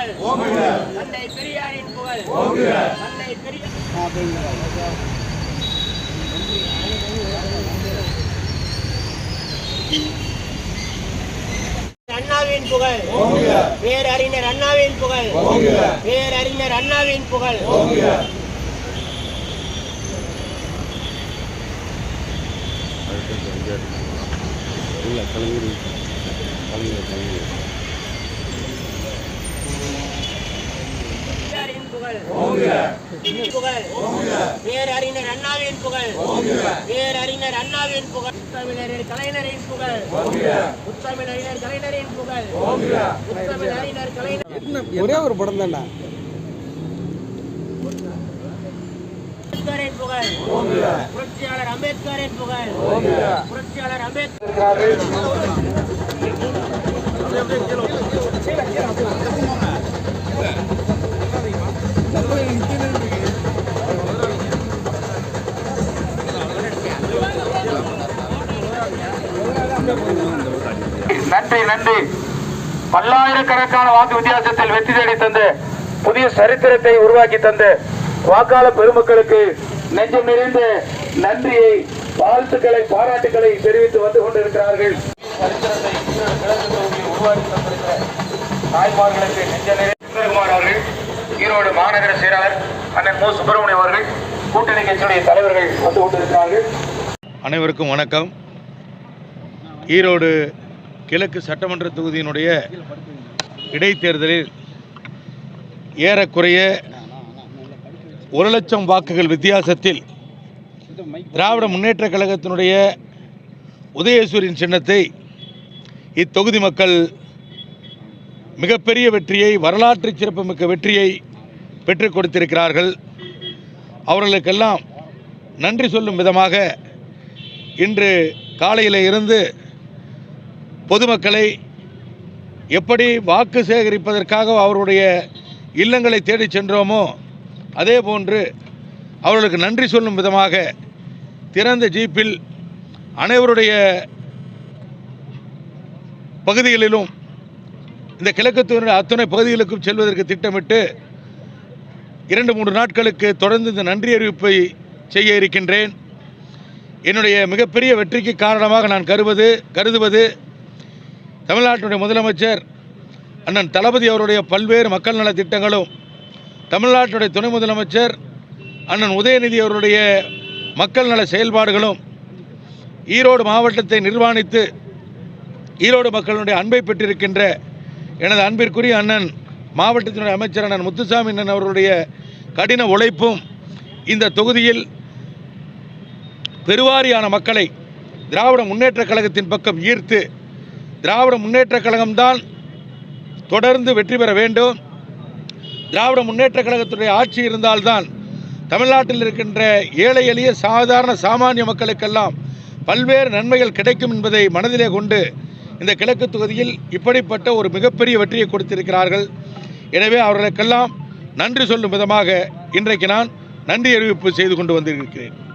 புகழ். தந்தை பெரியாரின் புகழ். தந்தை பெரியார் அண்ணாவின் புகழ். பேரறிஞர் அண்ணாவின் புகழ். பேரறிஞர் அண்ணாவின் புகழ். இல்லை கலைஞர். கலைஞர் கலைஞர். பேரறிஞர் அண்ணாவின் புகழ் பேரறிஞர் அண்ணாவின் புகழ் முத்தமிழர் கலைஞரின் புகழ் முத்தமிழறிஞர் கலைஞரின் புகழ் முத்தமிழறிஞர் கலைஞர் ஒரே ஒரு படம் தான்டா அம்பேத்கரின் புகழ் புரட்சியாளர் அம்பேத்கரின் புகழ் புரட்சியாளர் அம்பேத்கர் நன்றி நன்றி பல்லாயிரக்கணக்கான வாக்கு வித்தியாசத்தில் வெற்றி தேடி தந்து புதிய சரித்திரத்தை உருவாக்கி தந்த வாக்காளர் பெருமக்களுக்கு நெஞ்சம் நிறைந்த நன்றியை வாழ்த்துக்களை பாராட்டுக்களை தெரிவித்து வந்து கொண்டிருக்கிறார்கள். சரித்திரத்தை உருவாக்கி தாய்மார்களுக்கு நெஞ்ச நிறைகுமார் அவர்கள் ஈரோடு மாநகர செயலாளர் அண்ணன் மு. சுப்பிரமணியம் அவர்கள் கூட்டணி கட்சியுடைய தலைவர்கள் வந்து கொண்டிருக்கிறார்கள். அனைவருக்கும் வணக்கம். ஈரோடு கிழக்கு சட்டமன்ற தொகுதியினுடைய இடைத்தேர்தலில் ஏறக்குறைய ஒரு லட்சம் வாக்குகள் வித்தியாசத்தில் திராவிட முன்னேற்ற கழகத்தினுடைய உதயசூரின் சின்னத்தை இத்தொகுதி மக்கள் மிகப்பெரிய வெற்றியை வரலாற்று சிறப்புமிக்க வெற்றியை பெற்றுக் கொடுத்திருக்கிறார்கள். அவர்களுக்கெல்லாம் நன்றி சொல்லும் விதமாக இன்று காலையில் இருந்து பொதுமக்களை எப்படி வாக்கு சேகரிப்பதற்காக அவருடைய இல்லங்களை தேடிச் சென்றோமோ அதே போன்று அவர்களுக்கு நன்றி சொல்லும் விதமாக திறந்த ஜீப்பில் அனைவருடைய பகுதிகளிலும் இந்த கிழக்கத்தினுடைய அத்துணை பகுதிகளுக்கும் செல்வதற்கு திட்டமிட்டு இரண்டு மூன்று நாட்களுக்கு தொடர்ந்து இந்த நன்றி அறிவிப்பை செய்ய இருக்கின்றேன். என்னுடைய மிகப்பெரிய வெற்றிக்கு காரணமாக நான் கருவது கருதுவது தமிழ்நாட்டினுடைய முதலமைச்சர் அண்ணன் தளபதி அவருடைய பல்வேறு மக்கள் நல திட்டங்களும் தமிழ்நாட்டினுடைய துணை முதலமைச்சர் அண்ணன் உதயநிதி அவருடைய மக்கள் நல செயல்பாடுகளும் ஈரோடு மாவட்டத்தை நிர்வாணித்து ஈரோடு மக்களுடைய அன்பை பெற்றிருக்கின்ற எனது அன்பிற்குரிய அண்ணன் மாவட்டத்தினுடைய அமைச்சர் அண்ணன் முத்துசாமி அண்ணன் அவருடைய கடின உழைப்பும் இந்த தொகுதியில் பெருவாரியான மக்களை திராவிட முன்னேற்றக் கழகத்தின் பக்கம் ஈர்த்து திராவிட முன்னேற்றக் கழகம்தான் தொடர்ந்து வெற்றி பெற வேண்டும். திராவிட முன்னேற்றக் கழகத்துடைய ஆட்சி இருந்தால்தான் தமிழ்நாட்டில் இருக்கின்ற ஏழை எளிய சாதாரண சாமானிய மக்களுக்கெல்லாம் பல்வேறு நன்மைகள் கிடைக்கும் என்பதை மனதிலே கொண்டு இந்த கிழக்கு தொகுதியில் இப்படிப்பட்ட ஒரு மிகப்பெரிய வெற்றியை கொடுத்திருக்கிறார்கள். எனவே அவர்களுக்கெல்லாம் நன்றி சொல்லும் விதமாக இன்றைக்கு நான் நன்றி அறிவிப்பு செய்து கொண்டு வந்திருக்கிறேன்.